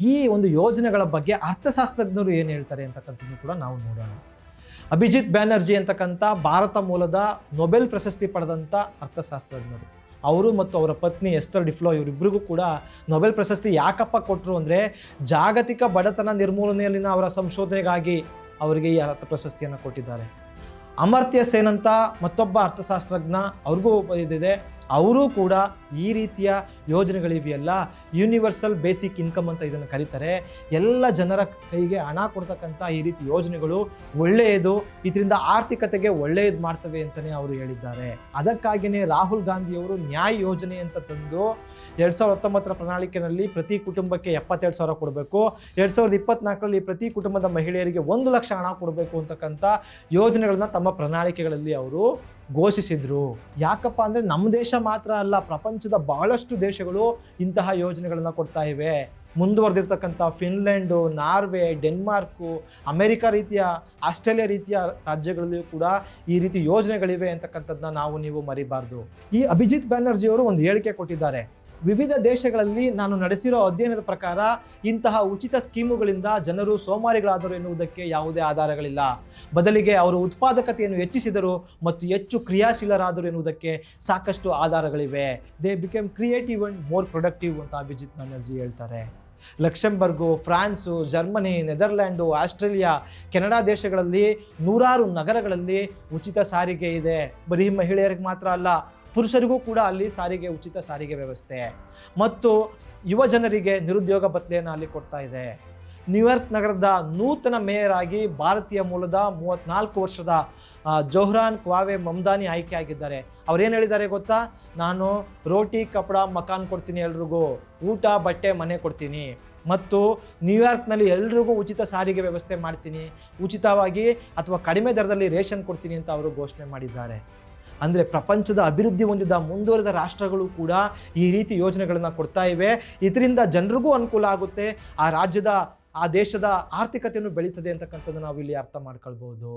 ಈ ಒಂದು ಯೋಜನೆಗಳ ಬಗ್ಗೆ ಅರ್ಥಶಾಸ್ತ್ರಜ್ಞರು ಏನು ಹೇಳ್ತಾರೆ ಅಂತಕ್ಕಂಥದ್ದು ಕೂಡ ನಾವು ನೋಡೋಣ. ಅಭಿಜಿತ್ ಬ್ಯಾನರ್ಜಿ ಅಂತಕ್ಕಂಥ ಭಾರತ ಮೂಲದ ನೊಬೆಲ್ ಪ್ರಶಸ್ತಿ ಪಡೆದಂಥ ಅರ್ಥಶಾಸ್ತ್ರಜ್ಞರು. ಅವರು ಮತ್ತು ಅವರ ಪತ್ನಿ ಎಸ್ತರ್ ಡಿಫ್ಲೋ ಇವರಿಬ್ಬರಿಗೂ ಕೂಡ ನೊಬೆಲ್ ಪ್ರಶಸ್ತಿ ಯಾಕಪ್ಪ ಕೊಟ್ಟರು ಅಂದರೆ ಜಾಗತಿಕ ಬಡತನ ನಿರ್ಮೂಲನೆಯಲ್ಲಿನ ಅವರ ಸಂಶೋಧನೆಗಾಗಿ ಅವರಿಗೆ ಈ ಅರ್ಥ ಪ್ರಶಸ್ತಿಯನ್ನು ಕೊಟ್ಟಿದ್ದಾರೆ. ಅಮರ್ತ್ಯ ಸೇನ್ ಅಂತ ಮತ್ತೊಬ್ಬ ಅರ್ಥಶಾಸ್ತ್ರಜ್ಞ, ಅವ್ರಿಗೂ ಇದಿದೆ. ಅವರೂ ಕೂಡ ಈ ರೀತಿಯ ಯೋಜನೆಗಳಿವೆಯಲ್ಲ? ಯೂನಿವರ್ಸಲ್ ಬೇಸಿಕ್ ಇನ್ಕಮ್ ಅಂತ ಇದನ್ನು ಕರೀತಾರೆ. ಎಲ್ಲ ಜನರ ಕೈಗೆ ಹಣ ಕೊಡ್ತಕ್ಕಂಥ ಈ ರೀತಿ ಯೋಜನೆಗಳು ಒಳ್ಳೆಯದು, ಇದರಿಂದ ಆರ್ಥಿಕತೆಗೆ ಒಳ್ಳೆಯದು ಮಾಡ್ತವೆ ಅಂತಲೇ ಅವರು ಹೇಳಿದ್ದಾರೆ. ಅದಕ್ಕಾಗಿಯೇ ರಾಹುಲ್ ಗಾಂಧಿಯವರು ನ್ಯಾಯ್ ಯೋಜನೆ ಅಂತ ತಂದು ಎರಡು ಸಾವಿರದ ಹತ್ತೊಂಬತ್ತರ ಪ್ರಣಾಳಿಕೆಯಲ್ಲಿ ಪ್ರತಿ ಕುಟುಂಬಕ್ಕೆ ಎಪ್ಪತ್ತೆರಡು ಸಾವಿರ ಕೊಡಬೇಕು. ಎರಡು ಸಾವಿರದ ಇಪ್ಪತ್ನಾಲ್ಕರಲ್ಲಿ ಪ್ರತಿ ಕುಟುಂಬದ ಮಹಿಳೆಯರಿಗೆ ಒಂದು ಲಕ್ಷ ಹಣ ಕೊಡಬೇಕು ಅಂತಕ್ಕಂಥ ಯೋಜನೆಗಳನ್ನ ತಮ್ಮ ಪ್ರಣಾಳಿಕೆಗಳಲ್ಲಿ ಅವರು ಘೋಷಿಸಿದ್ರು. ಯಾಕಪ್ಪ ಅಂದರೆ ನಮ್ಮ ದೇಶ ಮಾತ್ರ ಅಲ್ಲ, ಪ್ರಪಂಚದ ಬಹಳಷ್ಟು ದೇಶಗಳು ಇಂತಹ ಯೋಜನೆಗಳನ್ನು ಕೊಡ್ತಾ ಇವೆ. ಮುಂದುವರೆದಿರ್ತಕ್ಕಂಥ ಫಿನ್ಲೆಂಡು, ನಾರ್ವೆ, ಡೆನ್ಮಾರ್ಕು, ಅಮೆರಿಕ ರೀತಿಯ, ಆಸ್ಟ್ರೇಲಿಯಾ ರೀತಿಯ ರಾಜ್ಯಗಳಲ್ಲಿಯೂ ಕೂಡ ಈ ರೀತಿ ಯೋಜನೆಗಳಿವೆ ಅಂತಕ್ಕಂಥದ್ದನ್ನ ನಾವು ನೀವು ಮರಿಬಾರ್ದು. ಈ ಅಭಿಜಿತ್ ಬ್ಯಾನರ್ಜಿಯವರು ಒಂದು ಹೇಳಿಕೆ ಕೊಟ್ಟಿದ್ದಾರೆ. ವಿವಿಧ ದೇಶಗಳಲ್ಲಿ ನಾನು ನಡೆಸಿರೋ ಅಧ್ಯಯನದ ಪ್ರಕಾರ ಇಂತಹ ಉಚಿತ ಸ್ಕೀಮುಗಳಿಂದ ಜನರು ಸೋಮಾರಿಗಳಾದರು ಎನ್ನುವುದಕ್ಕೆ ಯಾವುದೇ ಆಧಾರಗಳಿಲ್ಲ. ಬದಲಿಗೆ ಅವರು ಉತ್ಪಾದಕತೆಯನ್ನು ಹೆಚ್ಚಿಸಿದರು ಮತ್ತು ಹೆಚ್ಚು ಕ್ರಿಯಾಶೀಲರಾದರು ಎನ್ನುವುದಕ್ಕೆ ಸಾಕಷ್ಟು ಆಧಾರಗಳಿವೆ. They became creative and more productive ಅಂತ ಅಭಿಜಿತ್ ಬ್ಯಾನರ್ಜಿ ಹೇಳ್ತಾರೆ. Luxembourg, France, Germany Netherlands Australia, Canada ದೇಶಗಳಲ್ಲಿ ನೂರಾರು ನಗರಗಳಲ್ಲಿ ಉಚಿತ ಸಾರಿಗೆ ಇದೆ. ಬರೀ ಮಹಿಳೆಯರಿಗೆ ಮಾತ್ರ ಅಲ್ಲ ಪುರುಷರಿಗೂ ಕೂಡ ಅಲ್ಲಿ ಸಾರಿಗೆ, ಉಚಿತ ಸಾರಿಗೆ ವ್ಯವಸ್ಥೆ. ಮತ್ತು ಯುವ ಜನರಿಗೆ ನಿರುದ್ಯೋಗ ಭತ್ಯೆಯನ್ನು ಅಲ್ಲಿ ಕೊಡ್ತಾ ಇದೆ. ನ್ಯೂಯಾರ್ಕ್ ನಗರದ ನೂತನ ಮೇಯರ್ ಆಗಿ ಭಾರತೀಯ ಮೂಲದ ಮೂವತ್ನಾಲ್ಕು ವರ್ಷದ ಜೋಹ್ರಾನ್ ಕ್ವಾವೆ ಮಮ್ದಾನಿ ಆಯ್ಕೆ ಆಗಿದ್ದಾರೆ. ಅವ್ರೇನು ಹೇಳಿದ್ದಾರೆ ಗೊತ್ತಾ? ನಾನು ರೋಟಿ, ಕಪಡ, ಮಕಾನ್ ಕೊಡ್ತೀನಿ ಎಲ್ರಿಗೂ. ಊಟ, ಬಟ್ಟೆ, ಮನೆ ಕೊಡ್ತೀನಿ. ಮತ್ತು ನ್ಯೂಯಾರ್ಕ್ನಲ್ಲಿ ಎಲ್ರಿಗೂ ಉಚಿತ ಸಾರಿಗೆ ವ್ಯವಸ್ಥೆ ಮಾಡ್ತೀನಿ. ಉಚಿತವಾಗಿ ಅಥವಾ ಕಡಿಮೆ ದರದಲ್ಲಿ ರೇಷನ್ ಕೊಡ್ತೀನಿ ಅಂತ ಅವರು ಘೋಷಣೆ ಮಾಡಿದ್ದಾರೆ. ಅಂದರೆ ಪ್ರಪಂಚದ ಅಭಿವೃದ್ಧಿ ಹೊಂದಿದ ಮುಂದುವರೆದ ರಾಷ್ಟ್ರಗಳು ಕೂಡ ಈ ರೀತಿ ಯೋಜನೆಗಳನ್ನು ಕೊಡ್ತಾ ಇವೆ. ಇದರಿಂದ ಜನರಿಗೂ ಅನುಕೂಲ ಆಗುತ್ತೆ. ಆ ರಾಜ್ಯದ, ಆ ದೇಶದ ಆರ್ಥಿಕತೆಯನ್ನು ಬೆಳೀತದೆ ಅಂತಕ್ಕಂಥದ್ದು ನಾವು ಇಲ್ಲಿ ಅರ್ಥ ಮಾಡ್ಕೊಳ್ಬೋದು.